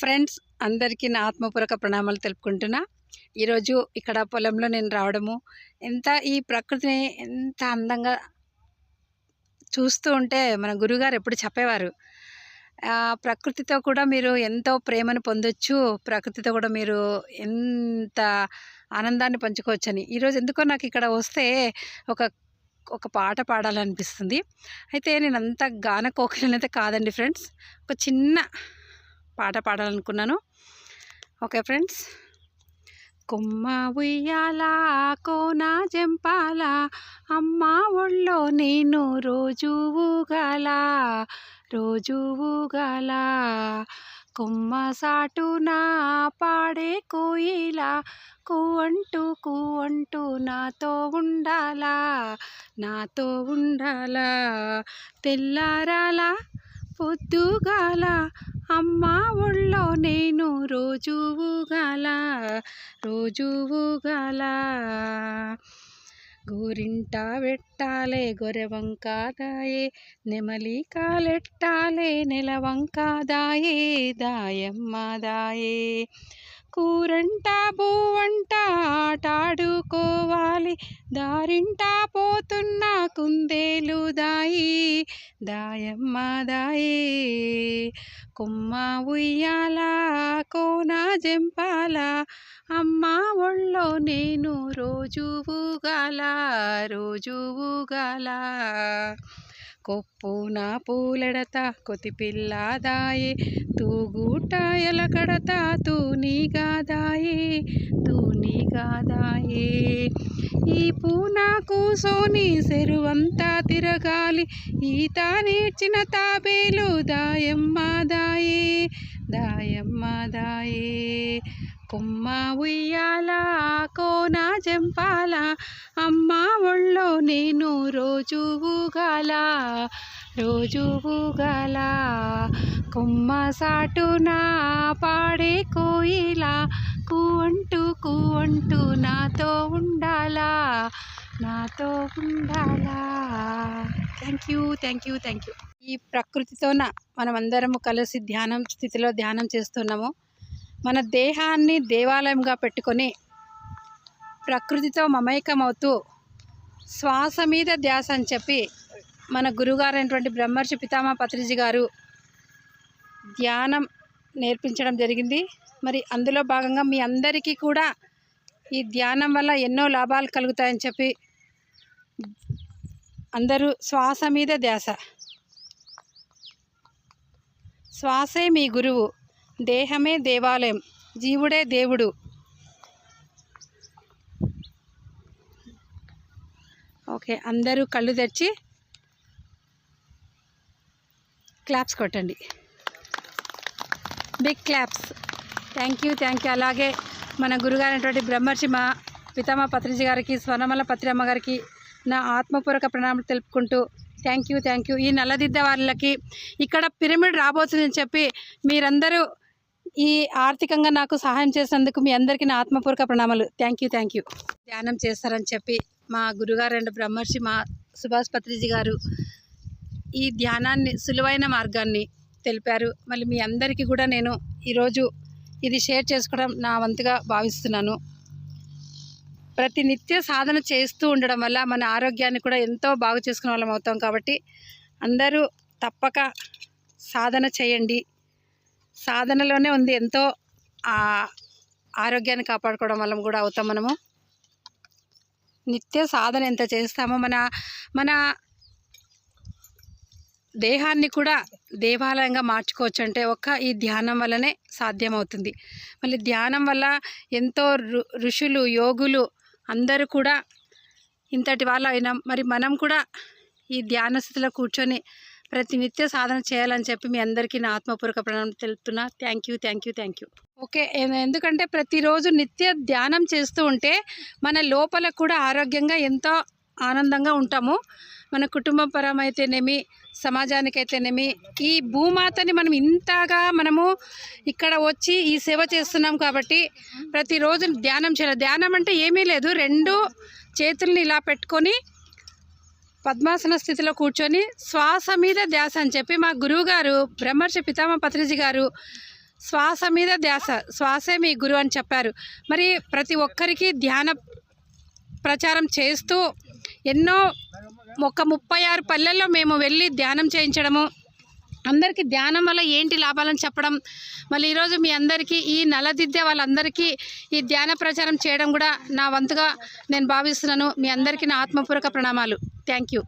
Friends అందరికీ నా ఆత్మపూర్వక ప్రణామాలు తెలుపుకుంటున్నా. ఈరోజు ఇక్కడ పొలంలో నేను రావడము ఎంత ఈ ప్రకృతిని ఎంత అందంగా చూస్తూ ఉంటే మన గురుగారు ఎప్పుడు చెప్పేవారు. ప్రకృతితో కూడా మీరు ఎంతో ప్రేమను పొందొచ్చు ప్రకృతితో కూడా మీరు ఎంత ఆనందాన్ని పంచుకోవచ్చని. ఈరోజు ఎందుకో నాకు ఇక్కడ వస్తే ఒక ఒక పాట పాడాలనిపిస్తుంది. అయితే నేను అంత గాన కోకిలనైతే కాదండి ఫ్రెండ్స్ ఒక చిన్న పాట పాడాలనుకున్నాను. Okay friends. కొమ్మ ఉయ్యాల కోన జంపాల అమ్మ ఒళ్ళో నేను రోజు ఊగాల రోజు ఊగాల. కొమ్మ సాటున పాడే కోయిలా కూవంటూ కూవంటూ నాతో ఉండాలా నాతో ఉండాలా. తెల్లారాలా పొద్దుగాల అమ్మ ఒళ్ళో నేను రోజు ఊగాల రోజు ఊగాల. గోరింట పెట్టాలే నెమలి కాలెట్టాలే నెలవంకాదాయే దాయమ్మ దాయే. కూరంట బూవంట ఆటాడుకోవాలి. దారింట పోతున్న కుందేలు దాయి దాయమ్మ దాయే. కొమ్మ ఉయ్యాల కోన జంపాల అమ్మ ఒళ్ళో నేను రోజు ఊగాల రోజు ఊగాల. కొప్పున పూలెడత కొతి పిల్లదాయే తూగుట ఎలకడత తూనిగాదాయే. తూనిగాదాయే. ఈ పూనాకు కూసోని చెరువంతా తిరగాలి. ఈత నేర్చిన తాబేలు దాయమ్మ దాయే దాయమ్మ దాయే కొమ్మ ఉయ్యాలా నా జంపాల అమ్మ ఒళ్ళో నేను రోజు ఊగాల రోజు ఊగాల కొమ్మ సాటున పాడే కోయిల కూవంటూ కూవంటూ నాతో ఉండాలా నాతో ఉండాలా. Thank you thank you thank you. ఈ ప్రకృతితోన మనమందరము కలిసి ధ్యానం స్థితిలో ధ్యానం చేస్తున్నాము. మన దేహాన్ని దేవాలయంగా పెట్టుకొని ప్రకృతితో మమైకమవుతూ శ్వాస మీద ధ్యాస అని చెప్పి మన గురుగారైనటువంటి బ్రహ్మర్షి పితామా పత్రిజీ గారు ధ్యానం నేర్పించడం జరిగింది. మరి అందులో భాగంగా మీ అందరికీ కూడా ఈ ధ్యానం వల్ల ఎన్నో లాభాలు కలుగుతాయని చెప్పి అందరూ శ్వాస మీద ధ్యాస. శ్వాసే మీ గురువు దేహమే దేవాలయం జీవుడే దేవుడు. ఓకే అందరూ కళ్ళు తెరిచి క్లాప్స్ కొట్టండి. Big claps thank you thank you అలాగే మన గురుగారైనటువంటి బ్రహ్మర్షి మా పితామ పత్రిజీ గారికి స్వర్ణమల పత్రిమ్మ గారికి నా ఆత్మపూర్వక ప్రణామాలు తెలుపుకుంటూ థ్యాంక్ యూ థ్యాంక్ యూ ఈ నల్లదిద్ద వాళ్ళకి ఇక్కడ పిరమిడ్ రాబోతుందని చెప్పి మీరందరూ ఈ ఆర్థికంగా నాకు సహాయం చేసినందుకు మీ అందరికీ నా ఆత్మపూర్వక ప్రణామాలు. థ్యాంక్ యూ థ్యాంక్ యూ ధ్యానం చేస్తారని చెప్పి మా గురుగారు అండ్ బ్రహ్మర్షి మా సుభాష్ పత్రిజీ గారు ఈ ధ్యానాన్ని సులువైన మార్గాన్ని తెలిపారు. మళ్ళీ మీ అందరికీ కూడా నేను ఈరోజు ఇది షేర్ చేసుకోవడం నా వంతుగా భావిస్తున్నాను. ప్రతి నిత్య సాధన చేస్తూ ఉండడం వల్ల మన ఆరోగ్యాన్ని కూడా ఎంతో బాగు చేసుకునే వాళ్ళం అవుతాం కాబట్టి అందరూ తప్పక సాధన చేయండి. సాధనలోనే ఉంది ఎంతో ఆరోగ్యాన్ని కాపాడుకోవడం వల్ల కూడా అవుతాం మనము. నిత్య సాధన ఎంత చేస్తామో మన మన దేహాన్ని కూడా దేవాలయంగా మార్చుకోవచ్చు. అంటే ఒక్క ఈ ధ్యానం వల్లనే సాధ్యమవుతుంది. మళ్ళీ ధ్యానం వల్ల ఎంతో ఋషులు యోగులు అందరూ కూడా ఇంతటి వాళ్ళు అయినా మరి మనం కూడా ఈ ధ్యాన స్థితిలో కూర్చొని ప్రతి నిత్య సాధన చేయాలని చెప్పి మీ అందరికీ నా ఆత్మపూర్వక ప్రణామం తెలుపుతున్నా. Thank you thank you thank you okay ఎందుకంటే ప్రతిరోజు నిత్య ధ్యానం చేస్తూ ఉంటే మన లోపల కూడా ఆరోగ్యంగా ఎంతో ఆనందంగా ఉంటాము. మన కుటుంబ పరమైతేనేమి సమాజానికైతేనేమి ఈ భూమాతని మనం ఇంతగా మనము ఇక్కడ వచ్చి ఈ సేవ చేస్తున్నాం కాబట్టి ప్రతిరోజు ధ్యానం చేయాలి. ధ్యానం అంటే ఏమీ లేదు. రెండు చేతుల్ని ఇలా పెట్టుకొని పద్మాసన స్థితిలో కూర్చొని శ్వాస మీద ధ్యాస అని చెప్పి మా గురువు గారు బ్రహ్మర్షి పితామ పత్రిజీ గారు శ్వాస మీద ధ్యాస శ్వాసే మీ గురువు అని చెప్పారు. మరి ప్రతి ఒక్కరికి ధ్యాన ప్రచారం చేస్తూ ఎన్నో ఒక ముప్పై ఆరు పల్లెల్లో మేము వెళ్ళి ధ్యానం చేయించడము అందరికీ ధ్యానం వల్ల ఏంటి లాభాలని చెప్పడం మళ్ళీ ఈరోజు మీ అందరికీ ఈ నలదిద్దే వాళ్ళందరికీ ఈ ధ్యాన ప్రచారం చేయడం కూడా నా వంతుగా నేను భావిస్తున్నాను. మీ అందరికీ నా ఆత్మపూర్వక ప్రణామాలు. Thank you.